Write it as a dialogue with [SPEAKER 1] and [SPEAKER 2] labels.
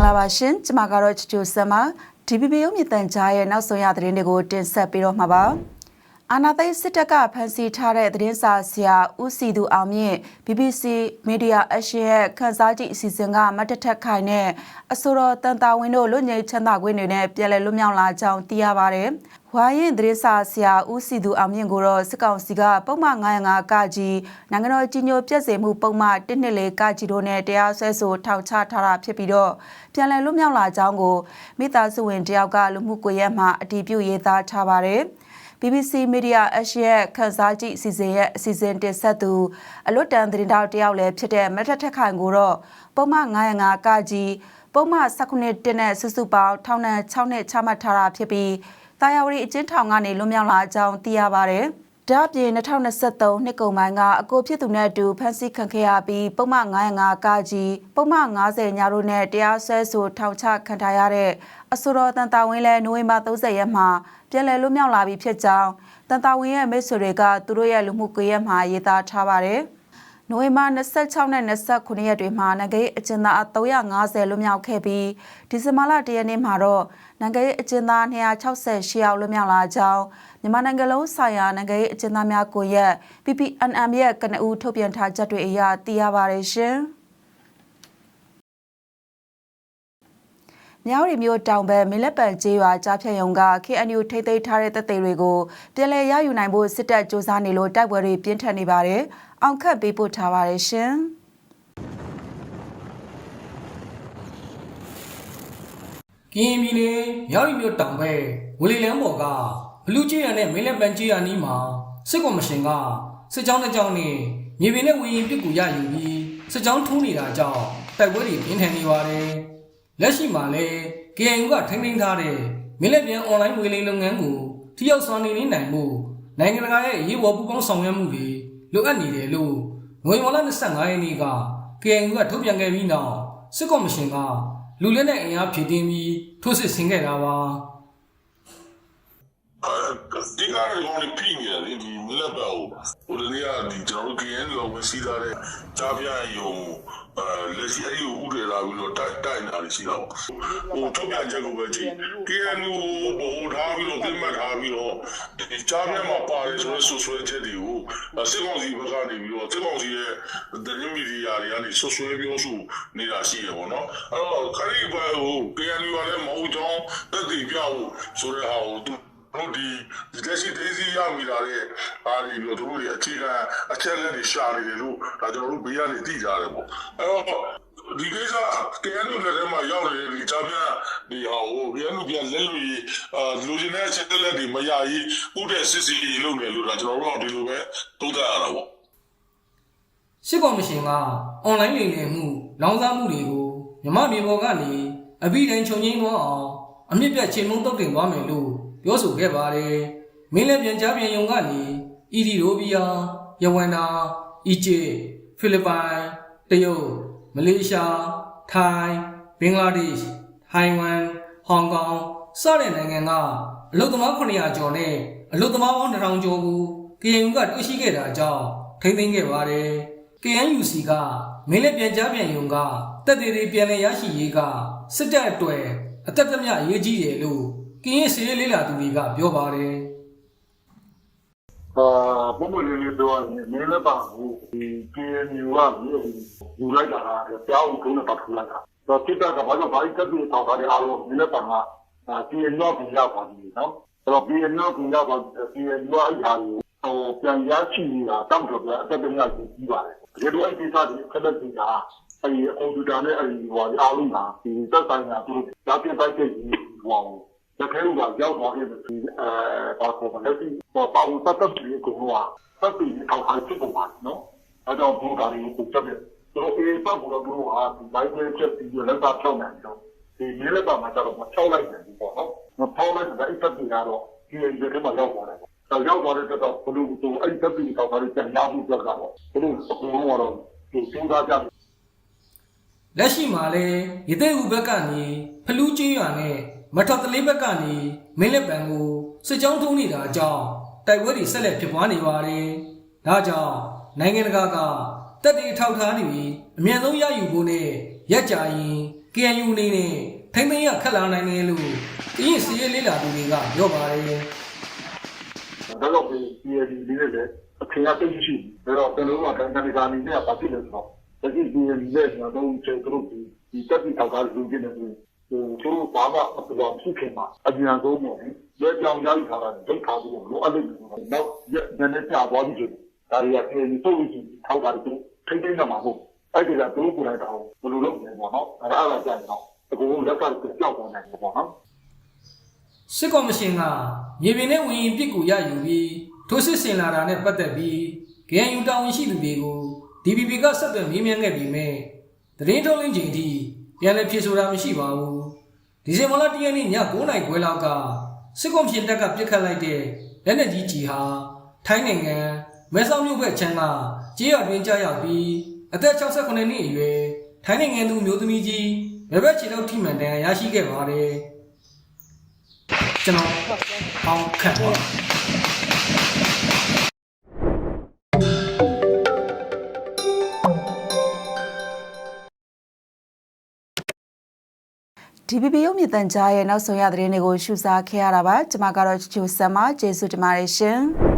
[SPEAKER 1] ္ဂလာပါရှင်ကျမကတော့ချူချူဆမ်ပါ DPP ရုံမြင့်တန်ကြားရဲ့နောက်ဆုံးရသတင်းတွေကိုတင်ဆက်ပေးတော့မှာပါအာနာသိန်းစစ်တပ်ကဖမ်းဆီးထားတဲ့သတင်းစာဆရာဦးစီသူအောင်မြင့် BBC Media Action ရဲ့ခန်းစားကြည့်အစီအစဉ်ကမတ်တထက်ခိုင်နဲ့အဆိုတော်တန်တာဝင်းတို့လွတ်ငြိမ်းချမ်းသာခွင့်တွေနဲ့ပြည်လည်လွတ်မြောက်လာကြောင်းသိရပါတယ်။ ဝါရင်သတင်းစာဆရာဦးစီသူအောင်မြင့်ကိုတော့စစ်ကောင်စီကပုံမှန်905ကကြီးနိုင်ငံတော်ကြီးညိုပြည့်စုံမှုပုံမှန်124ကကြီးတို့နဲ့တရားစွဲဆိုထောက်ချထားတာဖြစ်ပြီးတော့ပြည်လည်လွတ်မြောက်လာကြောင်းကိုမိသားစုဝင်တယောက်ကလူမှုကွန်ရက်မှာအတည်ပြုရေးသားထားပါတယ်။ BBC Media Asia ရဲ့ခန်းစားကြည့်အစီအစဉ်ရဲ့အစီအစဉ်တင်ဆက်သူအလွတ်တန်သတင်းတောက်တယောက်လည်းဖြစ်တဲ့မထက်ထက်ခိုင်ကိုတော့ပုံမှန်905ကကြီးပုံမှန်19တက်နဲ့စုစုပေါင်းထောင်ဒဏ်6နှစ်ချမှတ်ထားတာဖြစ်ပြီး တာယာဝတီအကျဉ်းထောင်ကနေလွတ်မြောက်လာကြောင်းသိရပါတယ်။ဒါ့အပြင်2023နှစ်ကုန်ပိုင်းကအကိုဖြစ်သူနဲ့အတူဖမ်းဆီးခံခဲ့ရပြီးပုံမှန်905ကကြီးပုံမှန်90ညတို့နဲ့တရားစွဲဆိုထောင်ချခံထားရတဲ့အဆိုတော်တန်တာဝင်းလဲနိုဝင်ဘာ30ရက်မှာပြည်လည်လွတ်မြောက်လာပြီဖြစ်ကြောင်းတန်တာဝင်းရဲ့မိတ်ဆွေတွေကသူတို့ရဲ့လူမှုကွန်ရက်မှာရေးသားထားပါတယ်။ နိုဝင်ဘာ26နဲ့29ရက်တွေမှာနိုင်ငံရေးအကျဉ်းသား350လွတ်မြောက်ခဲ့ပြီးဒီဇင်ဘာလ1ရက်နေ့မှာတော့နိုင်ငံရေးအကျဉ်းသား268ယောက်လွတ်မြောက်လာကြောင်းမြန်မာနိုင်ငံလုံးဆိုင်ရာနိုင်ငံရေးအကျဉ်းသားများကိုရက် PPNM ရဲ့ကနဦးထုတ်ပြန်ထားချက်တွေအရသိရပါတယ်ရှင်။ မြောက်ရီမျိုးတောင်ဘက်မင်းလက်ပံကျေးရွာကြားဖြတ်ရုံက KNU ထိသိမ်းထားတဲ့တပ်တွေတွေကိုပြည်လဲရယူနိုင်ဖို့စစ်တပ်စ조사နေလို့တိုက်ပွဲတွေပြင်းထန်နေပါတယ်။အောင်ခတ်ပေးပို့ထားပါတယ်ရှင်။
[SPEAKER 2] ကရင်ပြည်နယ်မြောက်ရီမြို့တောင်ဘက်ဝလီလန်းဘော်ကဘလူးကျရနဲ့မင်းလက်ပန်ကျရနီးမှာစစ်ကော်မရှင်ကစစ်ကြောင်းတစ်ကြောင်းနဲ့မြေပြင်နဲ့ဝင်းရင်ပြစ်ကူရယူပြီးစစ်ကြောင်းထိုးနေတာကြောင့်တိုက်ပွဲတွေပြင်းထန်နေပါတယ်။ လက်ရှိမှာလည်း KNU ကထိန်းသိမ်းထားတဲ့မင်းလက်ပြန်အွန်လိုင်းငွေလိမ်လုပ်ငန်းကိုထိရောက်စွာနေနေနိုင်မှုနိုင်ငံတကာရဲ့ရေးပေါ်ပူးပေါင်းဆောင်ရွက်မှုတွေလိုအပ်နေတယ်လို့ငွေဝလ25ရက်နေ့က KNU ကထုတ်ပြန်ခဲ့ပြီးနောက်စစ်ကော်မရှင်ကလူလက်နဲ့အင်အားဖြည့်တင်းပြီးထိုးစစ်ဆင်ခဲ့တာပါ
[SPEAKER 3] ဒီကားတွေကောင်းနေပြီနေတယ်ဒီမလက်ပါဘူးဟိုတနေ့ကဒီကျွန်တော်တို့ KN လောဝင်စီးထားတဲ့ကြားပြရုံအဲလက်ရှိအဲ့ဒီဥတွေလာပြီးတော့တိုက်တိုက်နေတာရှိတော့ဟိုထုတ်ပြန်ချက်ကိုပဲကြည့် KN ကိုဟိုထားပြီးတော့ပြင်မှတ်ထားပြီးတော့ဒီကြားပြမှာပါတယ်ဆိုတော့ဆွဆွဲချက်တွေကိုစစ်ကောင်စီဘက်ကနေပြီးတော့စစ်ကောင်စီရဲ့သတင်းမီဒီယာတွေကနေဆွဆွဲပြောဆိုနေတာရှိရပေါ့နော်အဲ့တော့ခရီးပဲဟို KN ကလည်းမဟုတ်ကြောင်းတက်တည်ပြဖို့ဆိုတဲ့ဟာကိုသူ တို့ဒီလက်ရှိဒေးစီရမိလာတဲ့အားဒီလိုတို့တွေအခြေခံအချက်လက်တွေရှာနေတယ်လို့ဒါကျွန်တော်တို့ဘေးကနေသိကြတယ်ပေါ့အဲ့တော့ဒီကိစ္စကဲနုလည်းထဲမှာရောက်နေတယ်ဒီချပြဒီဟာဟိုကဲနုပြန်လက်လို့အာလူချင်းတဲ့အချက်လက်တွေမရကြီးဥတဲ့စစ်စီလုပ်နေလို့ဒါကျွန်တော်တို့ကဒီလိုပဲသုံးသပ်ရတာပေါ့
[SPEAKER 2] စစ်ကော်မရှင်ကအွန်လိုင်းလိမ်လည်မှုလောင်စားမှုတွေကိုမြမမြေပေါ်ကနေအပိတိုင်ခြုံငိမ့်သွားအောင်အမြင့်ပြတ်ချိန်မုံတုတ်တင်သွားမယ်လို့ ပြောဆိုခဲ့ပါတယ်။မင်းလည်းပြန်ကြားပြန်ယုံကနေအီဒီရိုဘီယာယဝန်နာအီဂျစ်ဖိလစ်ပိုင်တရုတ်မလေးရှားထိုင်းဘင်္ဂလားဒေ့ရှ်ထိုင်ဝမ်ဟောင်ကောင်စတဲ့နိုင်ငံကအလုသမား900ကျော်နဲ့အလုသမားပေါင်း1000ကျော်ကို KNU ကတွေ့ရှိခဲ့တာကြောင့်ထိမ့်သိမ်းခဲ့ပါတယ်။ KNUC ကမင်းလက်ပြန်ကြားပြန်ယုံကတက်သေးသေးပြန်လည်ရရှိရေးကစစ်တပ်အတွက်အသက်သမအရေးကြီးတယ်လို့ ကင်းရေးစရေးလေးလာသူတွေကပြောပါတယ်
[SPEAKER 4] အာဘုံမလေးလေးတော့နည်းလည်းပါဘူးဒီ KNU ကယူလိုက်တာကပြောင်းကုန်တော့ထူလိုက်တာတော့တိတကဘာလို့ဘာကြီးကပ်ပြီးထောက်ထားတဲ့အားလုံးနည်းလည်းပါမှာအာ KNU ကပြန်ရောက်ပါပြီနော်အဲ့တော့ KNU ကပြန်ရောက်ပါ KNU ကအဲ့ဟာကိုဟိုပြန်ရရှိနေတာတောက်တော့အသက်သမကြီးပါတယ်ဒီလိုအဲ့ဒီစားဒီခက်တဲ့ကြီးကအဲ့ဒီကွန်ပျူတာနဲ့အဲ့ဒီဟိုအားလုံးကဒီသက်ဆိုင်ရာသူတို့ဒါပြန်တိုက်တဲ့ကြီးဟို တကယ်လို့ရောက်သွားခဲ့တယ်အဲဘာကိုမလဲဒီပေါ်ပေါင်းသက်သက်ပြီးကိုကသက်ပြီးထောက်ထားဖြစ်ပုံပါနော်အဲတော့ဘုရားကြီးကိုချက်တယ်တို့အေးပတ်ဘူးတော့ဘုရားဒီဘိုင်းပဲချက်ပြီးလက်သာဖြောင်းနေတော့ဒီမြေလက်ပါမှာကျတော့မဖြောင်းလိုက်ဘူးပေါ့နော်မဖြောင်းလိုက်တဲ့အသက်ပြီးတော့ဒီရေထဲမှာရောက်သွားတယ်တော့ရောက်သွားတဲ့တော့ဘလူတို့အဲ့သက်ပြီးထောက်ထားတဲ့ပြန်ရောက်ပြီးတော့ကတော့ဘလူအကုန်လုံးကတော့ဒီစဉ်းစားကြ။
[SPEAKER 2] လက်ရှိမှာလည်းရသေးဦးဘက်ကနေဖလူးကျေးရွာနဲ့ မထော်တလေးဘက်ကနေမင်းလက်ပံကိုစစ်ကြောင်းထုံးနေတာကြောင့်တိုက်ပွဲတွေဆက်လက်ဖြစ်ပွားနေပါတယ်။ဒါကြောင့်နိုင်ငံတကာကတက်တီထောက်ထားနေပြီးအမြန်ဆုံးရယူဖို့နဲ့ရက်ကြရင် KNU အနေနဲ့ထိမ့်သိမ်းရခက်လာနိုင်တယ်လို့အရင်စီးရဲလေးလာသူတွေကပြောပါတယ်
[SPEAKER 4] ဒါတော့ဒီ PAD လေးနဲ့လည်းအထင်အသိရှိတယ်ဒါတော့ကျွန်တော်တို့ကကန်ကန်ဒီကာနီနဲ့ပါတိလို့ဆိုတော့ဒီ PAD နဲ့ကျွန်တော်တို့ကျေကရုပ်ဒီတက်ပြီးထောက်ကားလူကြီးနေတယ် ဟိုသူတို့ဘာမှအပလောင်ဖြစ်ခင်မှာအမြန်ဆုံးပေါ့လေလက်ကြောင်ရောက်ထားတာဒိတ်ခါပြီးတော့လိုအပ်တယ်နောက်ညနေပြသွားပြီဒါတွေကပြည်သူ့ကြီးထောက်ကားတူထိမ့်သိမ့်နေမှာဟုတ်အဲ့ဒီကသူတို့ကိုယ်တိုင်တော့ဘယ်လိုလုပ်နေပေါ့နော်အဲ့ဒါအဲ့ဒါကြရင်တော့အကုန်လုံးလက်ကကြောက်သွားနိုင်တယ်ပေါ့နော်
[SPEAKER 2] စစ်ကော်မရှင်ကမြေပြင်နဲ့ဝင်ရင်ပြစ်ကိုရယူပြီးထိုးစစ်ဆင်လာတာနဲ့ပတ်သက်ပြီး KNU တာဝန်ရှိသူတွေကို DPP ကဆက်သွယ်မေးမြန်းခဲ့ပြီးမြဲသတင်းထုတ်လင်းချိန်ထိပြန်လည်ဖြေဆိုတာမရှိပါဘူး ဒီဇင်ဘာလ၁ရက်နေ့ည9:00နာရီခွဲလောက်ကစစ်ကော်မရှင်တပ်ကပြစ်ခတ်လိုက်တဲ့လက်နက်ကြီးကြီးဟာထိုင်းနိုင်ငံမဲဆောက်မြို့ဘက်ခြမ်းကကြေးရွာတွင်ကြားရောက်ပြီးအသက်68နှစ်အရွယ်ထိုင်းနိုင်ငံသူမျိုးသမီးကြီးဘယ်ဘက်ခြေထောက်ထိမှန်တန်ရရှိခဲ့ပါတယ်ကျွန်တော်ပေါင်းခန့်ပါ
[SPEAKER 1] DPP ရုပ်မြင့်တန်ကြားရဲ့နောက်ဆုံးရသတင်းတွေကိုရှုစားခဲ့ရတာပါကျွန်မကတော့ချူဆမ်မကျေးဇူးတင်ပါတယ်ရှင်